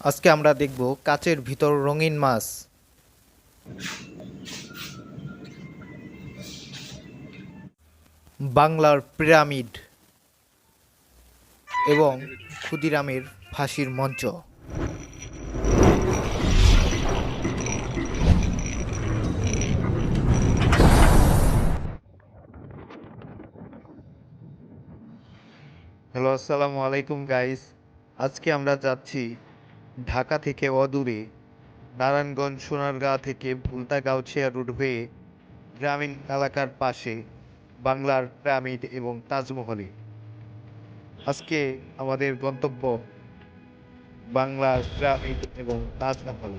আজকে আমরা দেখব কাচের ভিতর রঙিন মাছ। বাংলার পিরামিড এবং ক্ষুদিরামের ফাঁসির মঞ্চ। হ্যালো, আসসালামু আলাইকুম গাইস আজকে আমরা যাচ্ছি ঢাকা থেকে অদূরে নারায়ণগঞ্জ, সোনারগাঁ থেকে ভুলতা গাউছিয়া রুট হয়ে গ্রামীণ এলাকার পাশে বাংলার পিরামিড এবং তাজমহলে। আজকে আমাদের গন্তব্য বাংলার পিরামিড এবং তাজমহল।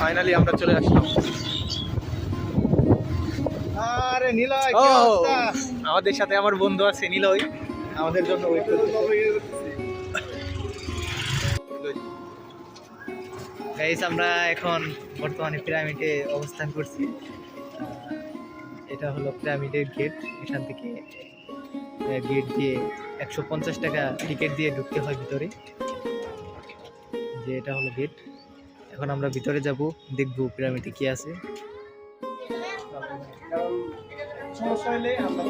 ফাইনালি আমরা চলে আসলাম। আরে নীলয় আমাদের সাথে আমার বন্ধু আছে নিলয়। আমাদের জন্য ওয়েট করতে গাইস আমরা এখন বর্তমানে পিরামিডে অবস্থান করছি। এটা হলো পিরামিডের গেট এখান থেকে গেট দিয়ে একশো পঞ্চাশ টাকা টিকিট দিয়ে ঢুকতে হয় ভিতরে। যে এটা হলো গেট এখন আমরা ভিতরে যাব দেখব পিরামিডে কি আছে। সমস্যা হলে আমরা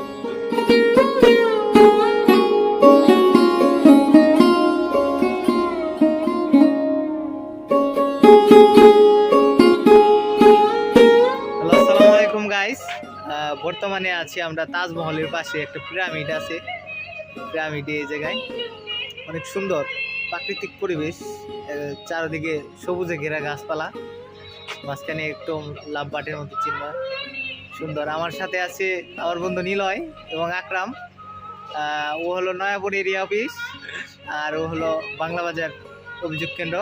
গাইস বর্তমানে আছি আমরা তাজমহলের পাশে, একটা পিরামিড আছে। পিরামিড এই জায়গায়। অনেক সুন্দর প্রাকৃতিক পরিবেশ চারদিকে সবুজে ঘেরা গাছপালা, মাঝখানে একটু লাভ বাটের মতো চিহ্ন। সুন্দর। আমার সাথে আছে আমার বন্ধু নিলয় এবং আকরাম। ও হলো নয়াপুর এরিয়া অফিস আর ও হলো বাংলা বাজার অভিযোগ কেন্দ্র।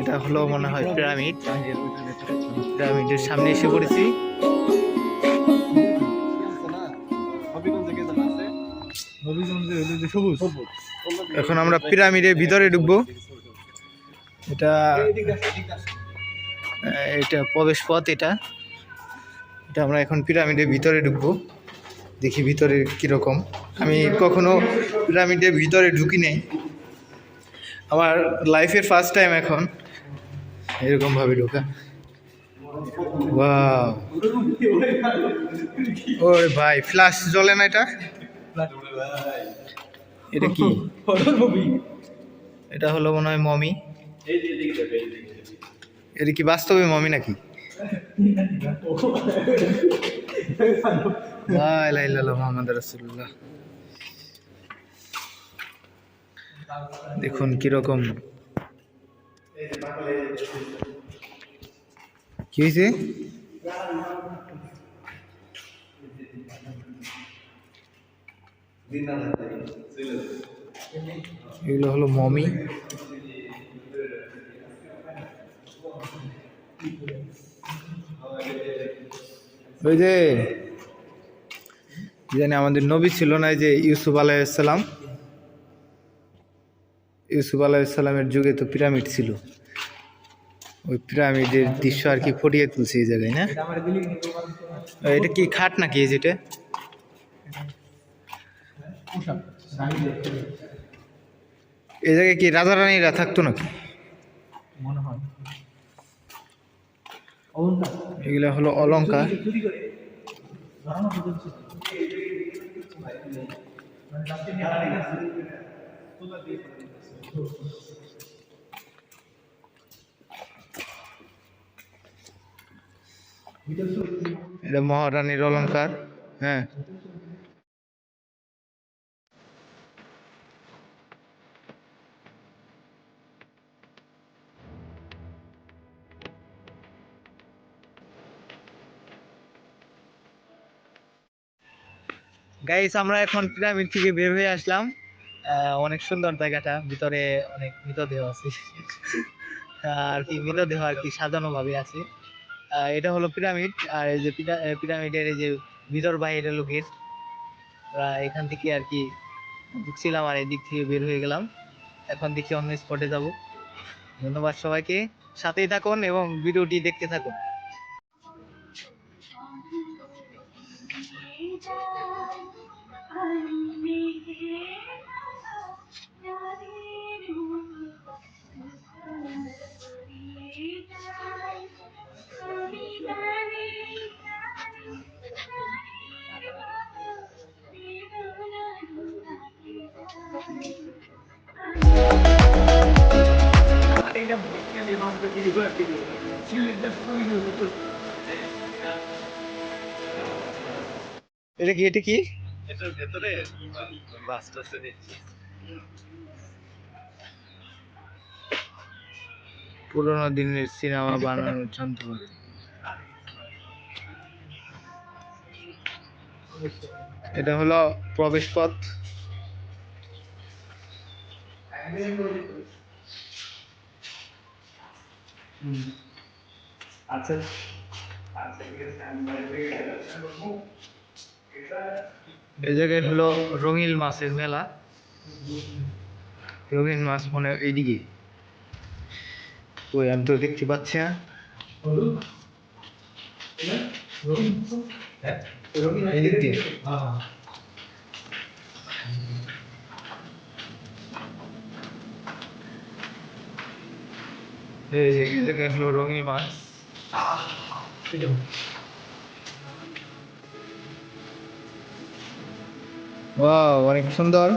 এটা হলো মনে হয় পিরামিড পিরামিডের সামনে এসে পড়েছি। এখন আমরা পিরামিডের ভিতরে ঢুকবো। এটা এটা প্রবেশ পথ এটা। এটা আমরা এখন পিরামিডের ভিতরে ঢুকবো। দেখি ভিতরে কীরকম। আমি কখনো পিরামিডের ভিতরে ঢুকি নাই। আমার লাইফের ফার্স্ট টাইম এখন। এরকমভাবে ঢোকা। ওরে ভাই ফ্ল্যাশ জ্বলে না এটা? এটা কি? এটা হলো মনে হয় মমি। এটা কি বাস্তবে মমি নাকি? দেখুন কীরকম। কি হয়েছে এগুলো হলো মমি। ওই যে জানি আমাদের নবী ছিল না যে ইউসুফ আলাইসাল্লাম ইউসুফ আলাইসাল্লামের যুগে তো পিরামিড ছিল। ওই পিরামিডের দৃশ্য আর কি ফুটিয়ে তুলছে এই জায়গায়, না? এটা কি খাট নাকি এই যেটা? এই জায়গায় কি রাজা রানীরা থাকতো নাকি? এগুলো হলো অলঙ্কার এটা মহারানীর অলঙ্কার হ্যাঁ। গাইস আমরা এখন পিরামিড থেকে বের হয়ে আসলাম। অনেক সুন্দর জায়গাটা। ভিতরে অনেক মৃতদেহ আছে। আর কি মৃতদেহ আর কি সাজানো ভাবে আছে। এটা হলো পিরামিড। আর এই যে পিরা- পিরামিডের এই যে ভিতর বাইরে গেট এখান থেকে আর কি ঢুকছিলাম আর এদিক থেকে বের হয়ে গেলাম। এখন দেখি অন্য স্পটে যাব। ধন্যবাদ সবাইকে। সাথেই থাকুন এবং ভিডিওটি দেখতে থাকুন। এটা কি এটা কি এটার ভেতরে। পুরোনো দিনের সিনেমা বানানোর যন্ত্রপাতি এটা হলো প্রবেশ পথ। আচ্ছা। এই জায়গায় হলো রঙিন মাছের মেলা। রঙিন মাছ মনে এইদিকে। ওই আমি তো দেখতে পাচ্ছি না। এই জায়গায় হলো রঙিন মাছ। ওয়াও অনেক সুন্দর।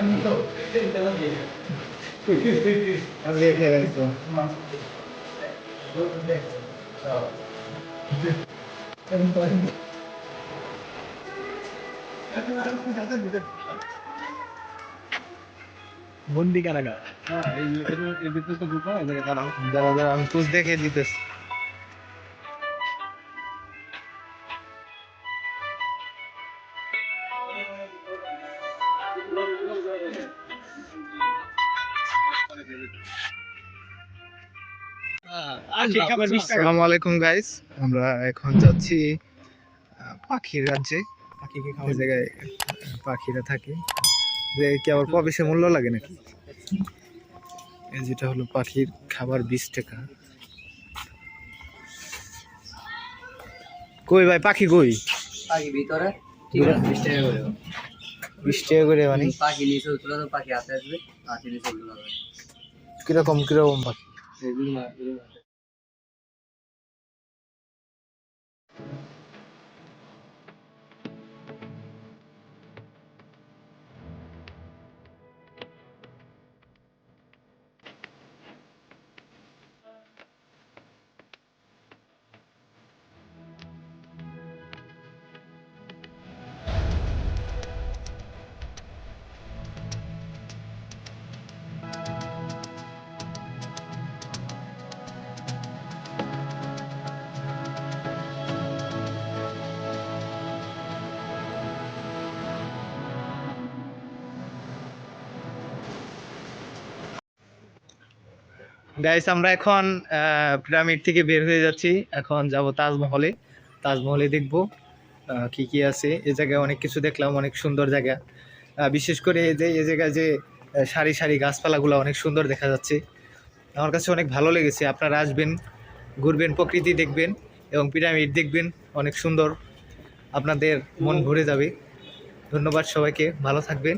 আমি দেখে রাখছি বন্দি কারাগার হ্যাঁ জায়গায় দাঁড়াও দাঁড়া দাঁড়া আমি পুষ দেখে দিতেছি আসসালামু আলাইকুম গাইস আমরা এখন যাচ্ছি পাখির রাজ্যে। পাখিকে ওই জায়গায় পাখিরা থাকে। যে কি আবার প্রবেশে মূল্য লাগে নাকি? যেটা হলো পাখির খাবার বিশ টাকা। কই ভাই পাখি কই? পাখি ভিতরে বিশ টাকা করে। বিশ টাকা করে মানে? পাখি নিচে তো পাখি হাতে আসবে পাখি নিচে তুলে কীরকম কীরকম পাখি? গাইস আমরা এখন পিরামিড থেকে বের হয়ে যাচ্ছি। এখন যাব তাজমহলে। তাজমহলে দেখব কি কি আছে। এ জায়গায় অনেক কিছু দেখলাম, অনেক সুন্দর জায়গা। বিশেষ করে এই যে এই জায়গায় যে সারি সারি গাছপালাগুলো অনেক সুন্দর দেখা যাচ্ছে। আমার কাছে অনেক ভালো লেগেছে। আপনারা আসবেন, ঘুরবেন, প্রকৃতি দেখবেন এবং পিরামিড দেখবেন। অনেক সুন্দর। আপনাদের মন ভরে যাবে। ধন্যবাদ সবাইকে। ভালো থাকবেন।